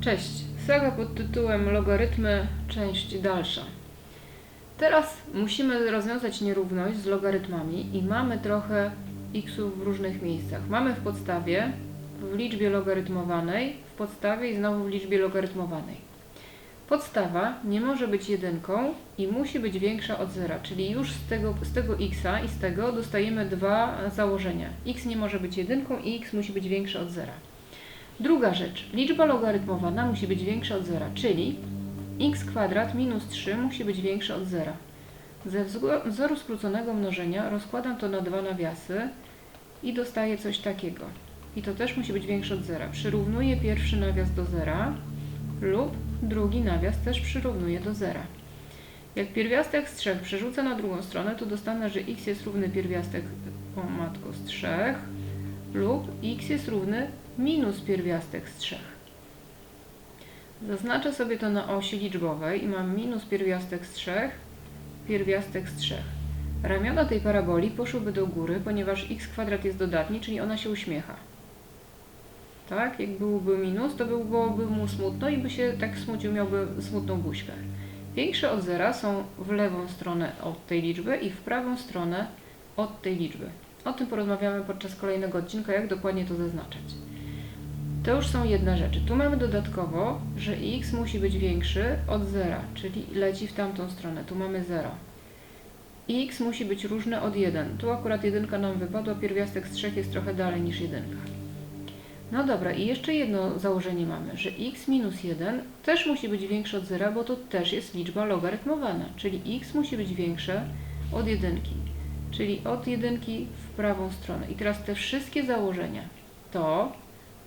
Cześć, saga pod tytułem Logarytmy, część dalsza. Teraz musimy rozwiązać nierówność z logarytmami i mamy trochę xów w różnych miejscach. Mamy w podstawie, w liczbie logarytmowanej, w podstawie i znowu w liczbie logarytmowanej. Podstawa nie może być jedynką i musi być większa od zera, czyli już z tego, z tego xa i z tego dostajemy dwa założenia. x nie może być jedynką i x musi być większe od zera. Druga rzecz, liczba logarytmowana musi być większa od zera, czyli x kwadrat minus 3 musi być większe od zera. Ze wzoru skróconego mnożenia rozkładam to na dwa nawiasy i dostaję coś takiego. I to też musi być większe od zera. Przyrównuję pierwszy nawias do zera lub drugi nawias też przyrównuję do zera. Jak pierwiastek z 3 przerzucę na drugą stronę, to dostanę, że x jest równy pierwiastek o matko z 3 lub x jest równy minus pierwiastek z 3. Zaznaczę sobie to na osi liczbowej i mam minus pierwiastek z 3, pierwiastek z 3. Ramiona tej paraboli poszłyby do góry, ponieważ x kwadrat jest dodatni, czyli ona się uśmiecha. Tak? Jak byłby minus, to byłoby mu smutno i by się tak smucił, miałby smutną buźkę. Większe od zera są w lewą stronę od tej liczby i w prawą stronę od tej liczby. O tym porozmawiamy podczas kolejnego odcinka, jak dokładnie to zaznaczać. To już są jedne rzeczy. Tu mamy dodatkowo, że x musi być większy od zera, czyli leci w tamtą stronę. Tu mamy 0. x musi być różne od 1. Tu akurat jedynka nam wypadła, pierwiastek z 3 jest trochę dalej niż jedynka. No dobra, i jeszcze jedno założenie mamy, że x minus 1 też musi być większe od zera, bo to też jest liczba logarytmowana, czyli x musi być większe od jedynki, czyli od jedynki w prawą stronę. I teraz te wszystkie założenia, to,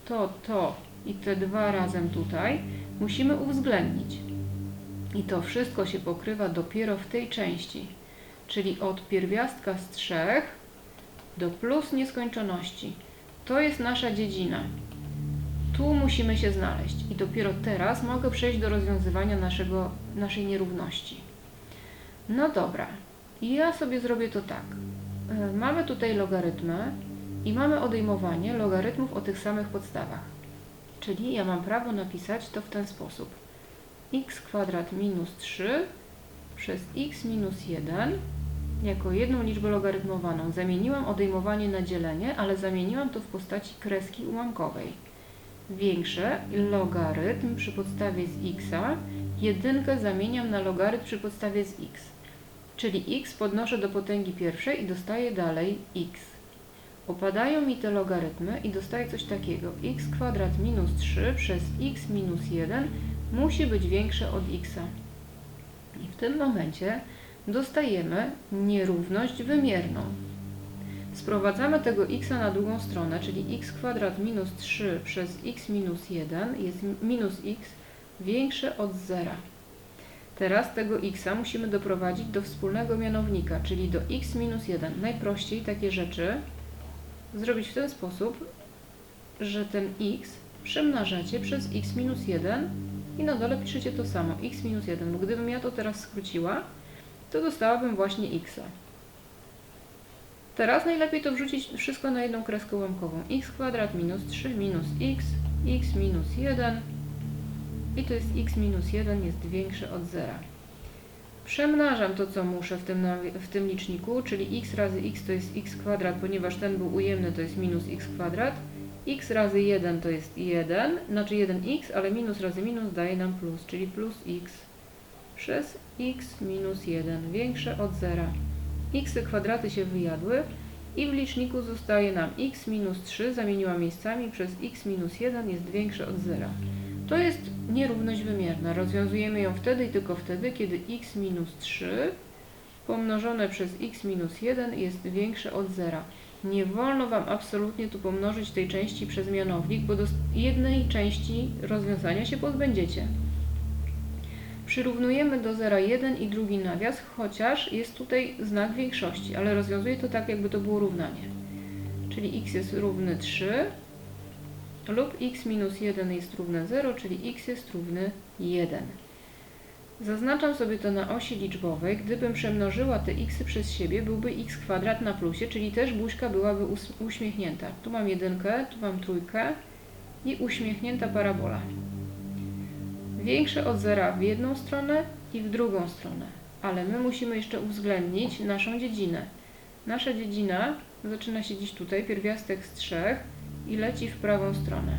to, to i te dwa razem tutaj musimy uwzględnić. I to wszystko się pokrywa dopiero w tej części, czyli od pierwiastka z 3 do plus nieskończoności. To jest nasza dziedzina. Tu musimy się znaleźć i dopiero teraz mogę przejść do rozwiązywania naszego, naszej nierówności. No dobra, ja sobie zrobię to tak. E, Mamy tutaj logarytmy i mamy odejmowanie logarytmów o tych samych podstawach. Czyli ja mam prawo napisać to w ten sposób. x kwadrat minus 3 przez x minus 1 jako jedną liczbę logarytmowaną. Zamieniłam odejmowanie na dzielenie, ale zamieniłam to w postaci kreski ułamkowej. Większe logarytm przy podstawie z x, jedynkę zamieniam na logarytm przy podstawie z x. Czyli x podnoszę do potęgi pierwszej i dostaję dalej x. Opadają mi te logarytmy i dostaję coś takiego. x kwadrat minus 3 przez x minus 1 musi być większe od x. I w tym momencie dostajemy nierówność wymierną. Sprowadzamy tego x na drugą stronę, czyli x kwadrat minus 3 przez x minus 1 jest minus x większe od zera. Teraz tego x musimy doprowadzić do wspólnego mianownika, czyli do x minus 1. Najprościej takie rzeczy zrobić w ten sposób, że ten x przemnażacie przez x minus 1 i na dole piszecie to samo, x minus 1. Bo gdybym ja to teraz skróciła, to dostałabym właśnie x. Teraz najlepiej to wrzucić wszystko na jedną kreskę ułamkową. x kwadrat minus 3 minus x, x minus 1 i to jest x minus 1 jest większe od zera. Przemnażam to, co muszę w tym, w tym liczniku, czyli x razy x to jest x kwadrat, ponieważ ten był ujemny, to jest minus x kwadrat. x razy 1 to jest 1, znaczy 1x, ale minus razy minus daje nam plus, czyli plus x przez x minus 1 większe od zera. x kwadraty się wyjadły i w liczniku zostaje nam x minus 3, zamieniłam miejscami, przez x minus 1 jest większe od zera. To jest nierówność wymierna. Rozwiązujemy ją wtedy i tylko wtedy, kiedy x minus 3 pomnożone przez x minus 1 jest większe od zera. Nie wolno Wam absolutnie tu pomnożyć tej części przez mianownik, bo do jednej części rozwiązania się pozbędziecie. Przyrównujemy do zera jeden i drugi nawias, chociaż jest tutaj znak większości, ale rozwiązuję to tak, jakby to było równanie. Czyli x jest równy 3 lub x minus 1 jest równe 0, czyli x jest równy 1. Zaznaczam sobie to na osi liczbowej. Gdybym przemnożyła te x przez siebie, byłby x kwadrat na plusie, czyli też buźka byłaby uśmiechnięta. Tu mam jedynkę, tu mam trójkę i uśmiechnięta parabola. większe od zera w jedną stronę i w drugą stronę. Ale my musimy jeszcze uwzględnić naszą dziedzinę. Nasza dziedzina zaczyna się dziś tutaj, pierwiastek z 3 i leci w prawą stronę.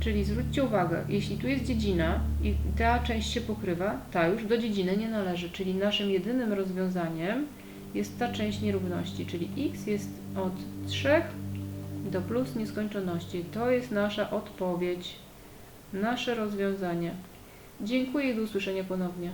Czyli zwróćcie uwagę, jeśli tu jest dziedzina i ta część się pokrywa, ta już do dziedziny nie należy, czyli naszym jedynym rozwiązaniem jest ta część nierówności, czyli x jest od 3 do plus nieskończoności. To jest nasza odpowiedź, nasze rozwiązanie. Dziękuję i do usłyszenia ponownie.